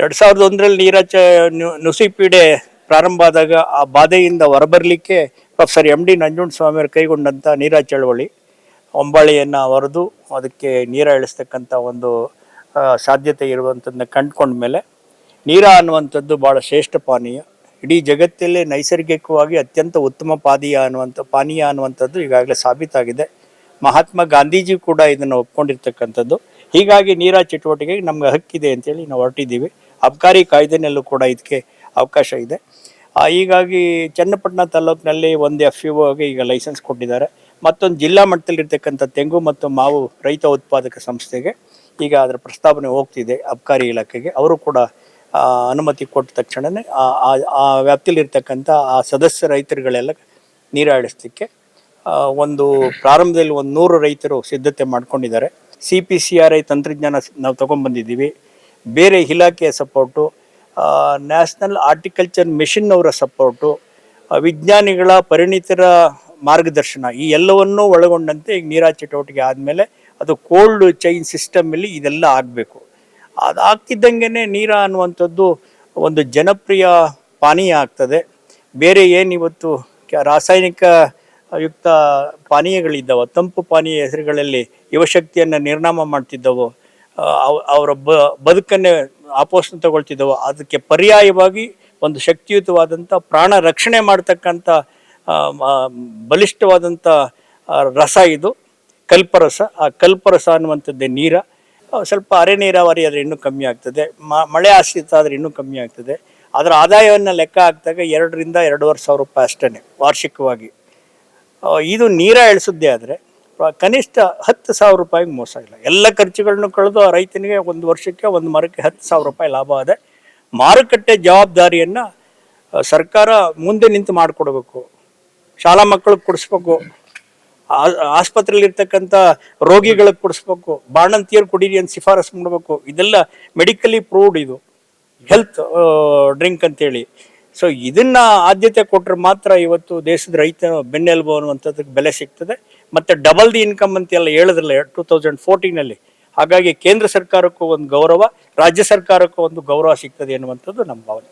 ಎರಡ್ ಸಾವಿರದ ಒಂದರಲ್ಲಿ ನೀರಜ್ ನುಸಿ ಪೀಡೆ ಪ್ರಾರಂಭ ಆದಾಗ ಆ ಬಾಧೆಯಿಂದ ಹೊರಬರಲಿಕ್ಕೆ ಪ್ರೊಫೆಸರ್ ಎಂ ಡಿ ನಂಜುಂಡಸ್ವಾಮಿಯವರು ಕೈಗೊಂಡಂಥ ನೀರಾಜ್ ಚಳವಳಿ. ಒಂಬಾಳಿಯನ್ನು ಹೊರದು ಅದಕ್ಕೆ ನೀರ ಇಳಿಸ್ತಕ್ಕಂಥ ಒಂದು ಸಾಧ್ಯತೆ ಇರುವಂಥದ್ದನ್ನ ಕಂಡುಕೊಂಡ ಮೇಲೆ ನೀರ ಅನ್ನುವಂಥದ್ದು ಭಾಳ ಶ್ರೇಷ್ಠ ಪಾನೀಯ. ಇಡೀ ಜಗತ್ತಲ್ಲೇ ನೈಸರ್ಗಿಕವಾಗಿ ಅತ್ಯಂತ ಉತ್ತಮ ಪಾದೀಯ ಅನ್ನುವಂಥ, ಪಾನೀಯ ಅನ್ನುವಂಥದ್ದು ಈಗಾಗಲೇ ಸಾಬೀತಾಗಿದೆ. ಮಹಾತ್ಮ ಗಾಂಧೀಜಿ ಕೂಡ ಇದನ್ನು ಒಪ್ಕೊಂಡಿರ್ತಕ್ಕಂಥದ್ದು. ಹೀಗಾಗಿ ನೀರ ಚಟುವಟಿಕೆಗೆ ನಮ್ಗೆ ಹಕ್ಕಿದೆ ಅಂತೇಳಿ ನಾವು ಹೊರಟಿದ್ದೀವಿ. ಅಬ್ಕಾರಿ ಕಾಯ್ದೆನಲ್ಲೂ ಕೂಡ ಇದಕ್ಕೆ ಅವಕಾಶ ಇದೆ. ಹೀಗಾಗಿ ಚನ್ನಪಟ್ಟಣ ತಾಲೂಕಿನಲ್ಲಿ ಒಂದು ಎಫ್ ಯು ಈಗ ಲೈಸೆನ್ಸ್ ಕೊಟ್ಟಿದ್ದಾರೆ. ಮತ್ತೊಂದು ಜಿಲ್ಲಾ ಮಟ್ಟದಲ್ಲಿರ್ತಕ್ಕಂಥ ತೆಂಗು ಮತ್ತು ಮಾವು ರೈತ ಉತ್ಪಾದಕ ಸಂಸ್ಥೆಗೆ ಈಗ ಅದರ ಪ್ರಸ್ತಾವನೆ ಹೋಗ್ತಿದೆ ಅಬ್ಕಾರಿ ಇಲಾಖೆಗೆ. ಅವರು ಕೂಡ ಅನುಮತಿ ಕೊಟ್ಟ ತಕ್ಷಣವೇ ಆ- ವ್ಯಾಪ್ತಿಲಿರ್ತಕ್ಕಂಥ ಆ ಸದಸ್ಯ ರೈತರುಗಳೆಲ್ಲ ನೀರಾಡಿಸ್ಲಿಕ್ಕೆ ಒಂದು ಪ್ರಾರಂಭದಲ್ಲಿ ಒಂದು ನೂರು ರೈತರು ಸಿದ್ಧತೆ ಮಾಡ್ಕೊಂಡಿದ್ದಾರೆ. C P C R I ತಂತ್ರಜ್ಞಾನ ನಾವು ತಗೊಂಡ್ಬಂದಿದ್ದೀವಿ. ಬೇರೆ ಇಲಾಖೆಯ ಸಪೋರ್ಟು ನ್ಯಾಷನಲ್ ಆರ್ಟಿಕಲ್ಚರ್ ಮಿಷನ್ ಅವರ ಸಪೋರ್ಟು ವಿಜ್ಞಾನಿಗಳ ಪರಿಣಿತರ ಮಾರ್ಗದರ್ಶನ ಈ ಎಲ್ಲವನ್ನೂ ಒಳಗೊಂಡಂತೆ ಈಗ ನೀರಾ ಚಟುವಟಿಕೆ ಆದಮೇಲೆ ಅದು ಕೋಲ್ಡ್ ಚೈನ್ ಸಿಸ್ಟಮಲ್ಲಿ ಇದೆಲ್ಲ ಆಗಬೇಕು. ಅದು ಆಗ್ತಿದ್ದಂಗೆ ನೀರ ಅನ್ನುವಂಥದ್ದು ಒಂದು ಜನಪ್ರಿಯ ಪಾನೀಯ ಆಗ್ತದೆ. ಬೇರೆ ಏನು ಇವತ್ತು ಕ- ರಾಸಾಯನಿಕ ಯುಕ್ತ ಪಾನೀಯಗಳಿದ್ದಾವೆ, ತಂಪು ಪಾನೀಯ ಹೆಸರುಗಳಲ್ಲಿ ಯುವಶಕ್ತಿಯನ್ನು ನಿರ್ನಾಮ ಮಾಡ್ತಿದ್ದವು. ಅವರ ಬ, ಬದುಕನ್ನೇ ಆಪೋಷಣ ತಗೊಳ್ತಿದ್ದವು. ಅದಕ್ಕೆ ಪರ್ಯಾಯವಾಗಿ ಒಂದು ಶಕ್ತಿಯುತವಾದಂಥ ಪ್ರಾಣ ರಕ್ಷಣೆ ಮಾಡ್ತಕ್ಕಂಥ ಬಲಿಷ್ಠವಾದಂಥ ರಸ ಇದು, ಕಲ್ಪರಸ. ಆ ಕಲ್ಪರಸ ಅನ್ನುವಂಥದ್ದೇ ನೀರ. ಸ್ವಲ್ಪ ಅರೆ ನೀರಾವರಿ ಆದರೆ ಇನ್ನೂ ಕಮ್ಮಿ ಆಗ್ತದೆ. ಮಳೆ ಆಶ್ರಿತ ಆದರೆ ಇನ್ನೂ ಕಮ್ಮಿ ಆಗ್ತದೆ. ಅದರ ಆದಾಯವನ್ನು ಲೆಕ್ಕ ಹಾಕಿದಾಗ ಎರಡರಿಂದ ಎರಡೂವರೆ ಸಾವಿರ ರೂಪಾಯಿ ಅಷ್ಟೇ ವಾರ್ಷಿಕವಾಗಿ. ಇದು ನೀರ ಇಳಿಸೋದೇ ಆದರೆ ಕನಿಷ್ಠ ಹತ್ತು ಸಾವಿರ ರೂಪಾಯಿಗೆ ಮೋಸ ಇಲ್ಲ. ಎಲ್ಲ ಖರ್ಚುಗಳನ್ನು ಕಳೆದು ಆ ರೈತನಿಗೆ ಒಂದು ವರ್ಷಕ್ಕೆ ಒಂದು ಮರಕ್ಕೆ ಹತ್ತು ಸಾವಿರ ರೂಪಾಯಿ ಲಾಭ ಇದೆ ಮಾರುಕಟ್ಟೆ ಜವಾಬ್ದಾರಿಯನ್ನು ಸರ್ಕಾರ ಮುಂದೆ ನಿಂತು ಮಾಡಿಕೊಡ್ಬೇಕು. ಶಾಲಾ ಮಕ್ಕಳಿಗೆ ಕೊಡಿಸ್ಬೇಕು. ಆಸ್ಪತ್ರೆಯಲ್ಲಿ ಇರ್ತಕ್ಕಂಥ ರೋಗಿಗಳಿಗೆ ಕೊಡಿಸ್ಬೇಕು. ಬಾಣಂತಿಯರು ಕುಡೀರಿ ಅಂತ ಶಿಫಾರಸು ಮಾಡಬೇಕು. ಇದೆಲ್ಲ ಮೆಡಿಕಲಿ ಪ್ರೂವ್ಡ್ ಇದು. ಹೆಲ್ತ್ ಡ್ರಿಂಕ್ ಅಂತೇಳಿ. ಸೊ, ಇದನ್ನ ಆದ್ಯತೆ ಕೊಟ್ಟರೆ ಮಾತ್ರ ಇವತ್ತು ದೇಶದ ರೈತ ಬೆನ್ನೆಲುಬು ಅನ್ನುವಂಥದ್ದಕ್ಕೆ ಬೆಲೆ ಸಿಗ್ತದೆ. ಮತ್ತೆ ಡಬಲ್ ದಿ ಇನ್ಕಮ್ ಅಂತ ಎಲ್ಲ ಹೇಳಿದ್ರಲ್ಲ ಟೂ ತೌಸಂಡ್ ಫೋರ್ಟೀನಲ್ಲಿ ಹಾಗಾಗಿ ಕೇಂದ್ರ ಸರ್ಕಾರಕ್ಕೂ ಒಂದು ಗೌರವ, ರಾಜ್ಯ ಸರ್ಕಾರಕ್ಕೂ ಒಂದು ಗೌರವ ಸಿಗ್ತದೆ ಎನ್ನುವಂಥದ್ದು ನಮ್ಮ ಭಾವನೆ.